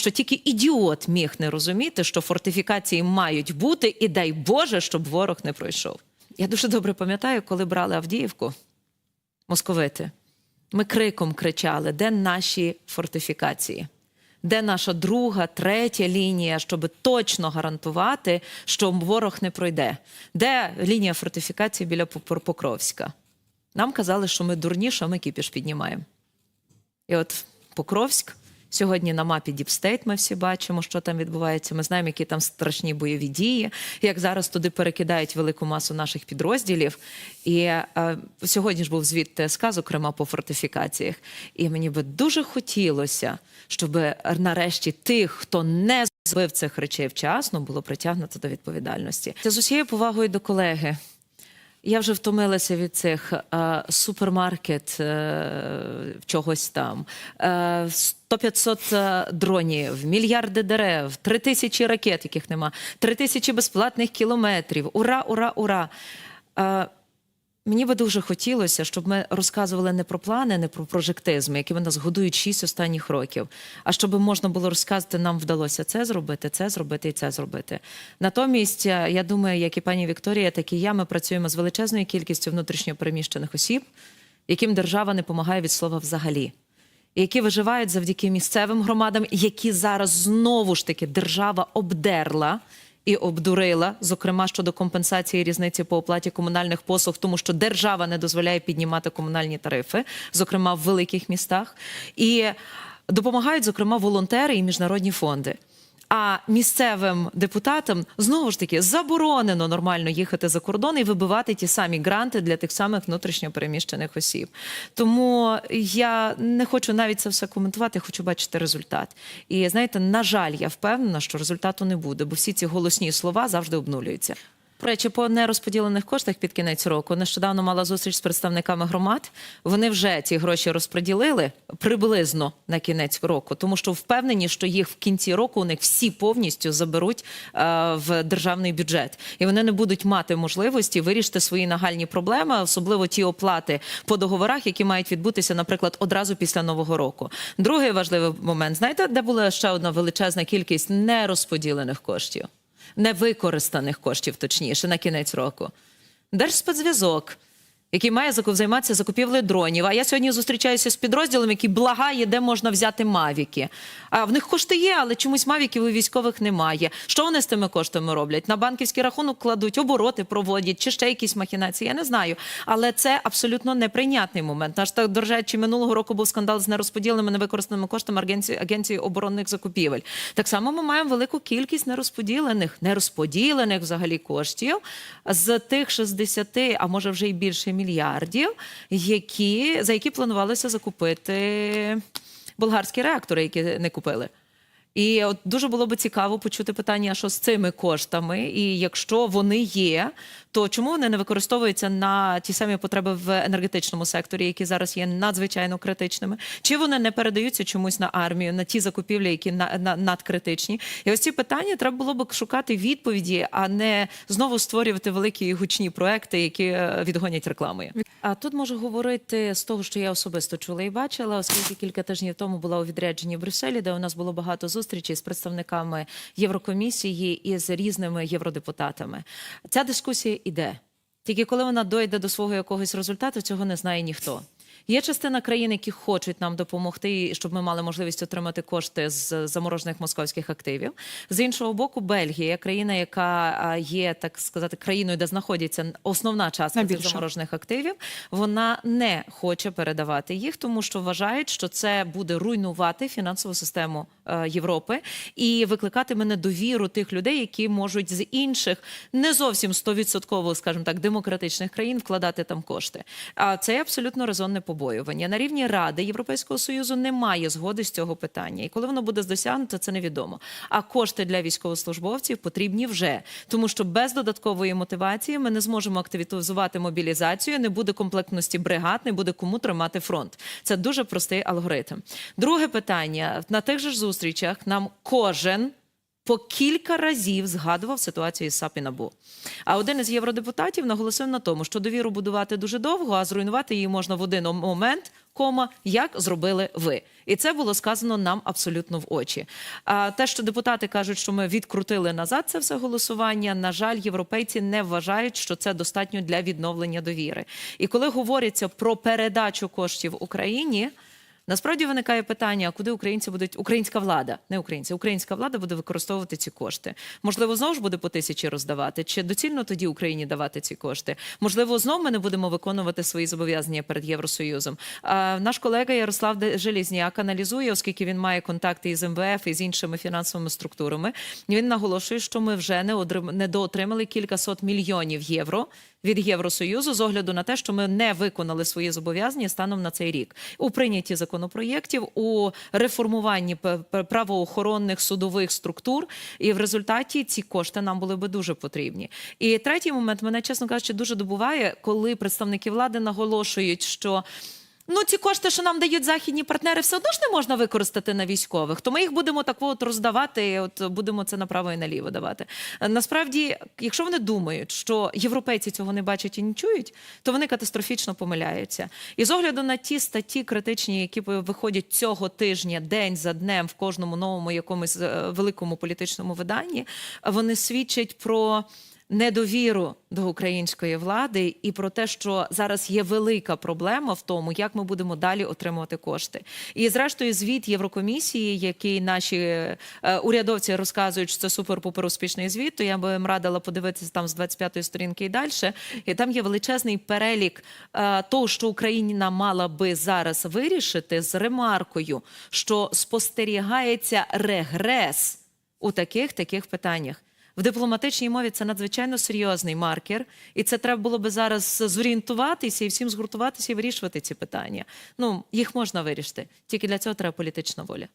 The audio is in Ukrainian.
що тільки ідіот міг не розуміти, що фортифікації мають бути, і дай Боже, щоб ворог не пройшов. Я дуже добре пам'ятаю, коли брали Авдіївку, московити. Ми криком кричали, де наші фортифікації, де наша друга, третя лінія, щоб точно гарантувати, що ворог не пройде. Де лінія фортифікації біля Покровська? Нам казали, що ми дурні, що ми кіпіш піднімаємо. І от Покровськ. Сьогодні на мапі Діпстейт ми всі бачимо, що там відбувається. Ми знаємо, які там страшні бойові дії, як зараз туди перекидають велику масу наших підрозділів. І е, сьогодні ж був звіт ТСК, зокрема по фортифікаціях. І мені би дуже хотілося, щоб нарешті тих, хто не зробив цих речей вчасно, було притягнуто до відповідальності. Це з усією повагою до колеги. Я вже втомилася від цих е, супермаркет е, чогось там, е, 100-500 е, дронів, мільярди дерев, три тисячі ракет, яких нема, три тисячі безплатних кілометрів. Ура, ура, ура! Е, Мені би дуже хотілося, щоб ми розказували не про плани, не про прожектизми, які нас годують шість останніх років, а щоб можна було розказати, нам вдалося це зробити, це зробити і це зробити. Натомість, е, я думаю, як і пані Вікторія, так і я, ми працюємо з величезною кількістю внутрішньо переміщених осіб, яким держава не допомагає від слова взагалі. Які виживають завдяки місцевим громадам, які зараз знову ж таки держава обдерла і обдурила, зокрема щодо компенсації різниці по оплаті комунальних послуг, тому що держава не дозволяє піднімати комунальні тарифи, зокрема в великих містах, і допомагають, зокрема, волонтери і міжнародні фонди. А місцевим депутатам знову ж таки заборонено нормально їхати за кордон і вибивати ті самі гранти для тих самих внутрішньо переміщених осіб. Тому я не хочу навіть це все коментувати, хочу бачити результат. І знаєте, на жаль, я впевнена, що результату не буде, бо всі ці голосні слова завжди обнулюються. Речі, по нерозподілених коштах під кінець року нещодавно мала зустріч з представниками громад. Вони вже ці гроші розподілили приблизно на кінець року, тому що впевнені, що їх в кінці року у них всі повністю заберуть е, в державний бюджет, і вони не будуть мати можливості вирішити свої нагальні проблеми, особливо ті оплати по договорах, які мають відбутися, наприклад, одразу після нового року. Другий важливий момент: знаєте, де була ще одна величезна кількість нерозподілених коштів? Невикористаних коштів, точніше, на кінець року. Держспецзв'язок, який має займатися закупівлею дронів. А я сьогодні зустрічаюся з підрозділом, який благає, де можна взяти мавіки. А в них кошти є, але чомусь мавіків у військових немає. Що вони з тими коштами роблять? На банківський рахунок кладуть, обороти проводять чи ще якісь махінації. Я не знаю. Але це абсолютно неприйнятний момент. Наш так, до речі, минулого року був скандал з нерозподіленими невикористаними коштами агенції, агенції оборонних закупівель. Так само ми маємо велику кількість нерозподілених, нерозподілених взагалі коштів з тих 60, а може вже й більше мільярдів, які за які планувалося закупити болгарські реактори, які не купили. І от дуже було би цікаво почути питання, що з цими коштами, і якщо вони є, то чому вони не використовуються на ті самі потреби в енергетичному секторі, які зараз є надзвичайно критичними? Чи вони не передаються чомусь на армію, на ті закупівлі, які на, на надкритичні? І ось ці питання треба було б шукати відповіді, а не знову створювати великі гучні проекти, які е, відгонять рекламою. А тут можу говорити з того, що я особисто чула і бачила, оскільки кілька тижнів тому була у відрядженні в Брюсселі, де у нас було багато зустрічей з представниками Єврокомісії і з різними євродепутатами. Ця дискусія іде. Тільки коли вона дойде до свого якогось результату, цього не знає ніхто. Є частина країн, які хочуть нам допомогти, щоб ми мали можливість отримати кошти з заморожених московських активів. З іншого боку, Бельгія, країна, яка є так сказати країною, де знаходиться основна частка цих заморожених активів, вона не хоче передавати їх, тому що вважають, що це буде руйнувати фінансову систему е, Європи і викликатиме недовіру тих людей, які можуть з інших не зовсім стовідсотково, скажімо так, демократичних країн вкладати там кошти. А це абсолютно резонне побоювання. На рівні Ради Європейського союзу немає згоди з цього питання, і коли воно буде досягнуто, це невідомо. А кошти для військовослужбовців потрібні вже, тому що без додаткової мотивації ми не зможемо активізувати мобілізацію, не буде комплектності бригад, не буде кому тримати фронт. Це дуже простий алгоритм. Друге питання на тих же зустрічах нам кожен. По кілька разів згадував ситуацію з САП і НАБУ. А один із євродепутатів наголосив на тому, що довіру будувати дуже довго, а зруйнувати її можна в один момент кома, як зробили ви. І це було сказано нам абсолютно в очі. А те, що депутати кажуть, що ми відкрутили назад це все голосування, на жаль, європейці не вважають, що це достатньо для відновлення довіри. І коли говориться про передачу коштів Україні. Насправді виникає питання, куди українці будуть українська влада, не українці, українська влада буде використовувати ці кошти. Можливо, знову ж буде по тисячі роздавати, чи доцільно тоді Україні давати ці кошти? Можливо, знов ми не будемо виконувати свої зобов'язання перед Євросоюзом. А наш колега Ярослав Желізняк аналізує, оскільки він має контакти із МВФ і з іншими фінансовими структурами. Він наголошує, що ми вже не недоотримали кількасот мільйонів євро від Євросоюзу з огляду на те, що ми не виконали свої зобов'язання станом на цей рік у прийнятті законопроєктів, у реформуванні правоохоронних судових структур. І в результаті ці кошти нам були би дуже потрібні. І третій момент мене, чесно кажучи, дуже добуває, коли представники влади наголошують, що. Ну, ці кошти, що нам дають західні партнери, все одно ж не можна використати на військових. То ми їх будемо так от роздавати, і от будемо це направо і наліво давати. Е, Насправді, якщо вони думають, що європейці цього не бачать і не чують, то вони катастрофічно помиляються. І з огляду на ті статті критичні, які виходять цього тижня, день за днем в кожному новому якомусь е, великому політичному виданні, вони свідчать про недовіру до української влади і про те, що зараз є велика проблема в тому, як ми будемо далі отримувати кошти. І зрештою, звіт Єврокомісії, який наші е, урядовці розказують, що це супер-пупер успішний звіт, то я би їм радила подивитися там з 25-ї сторінки і далі. І там є величезний перелік е, того, що Україна мала би зараз вирішити з ремаркою, що спостерігається регрес у таких таких питаннях. В дипломатичній мові це надзвичайно серйозний маркер, і це треба було би зараз зорієнтуватися і всім згуртуватися і вирішувати ці питання. Ну їх можна вирішити, тільки для цього треба політична воля.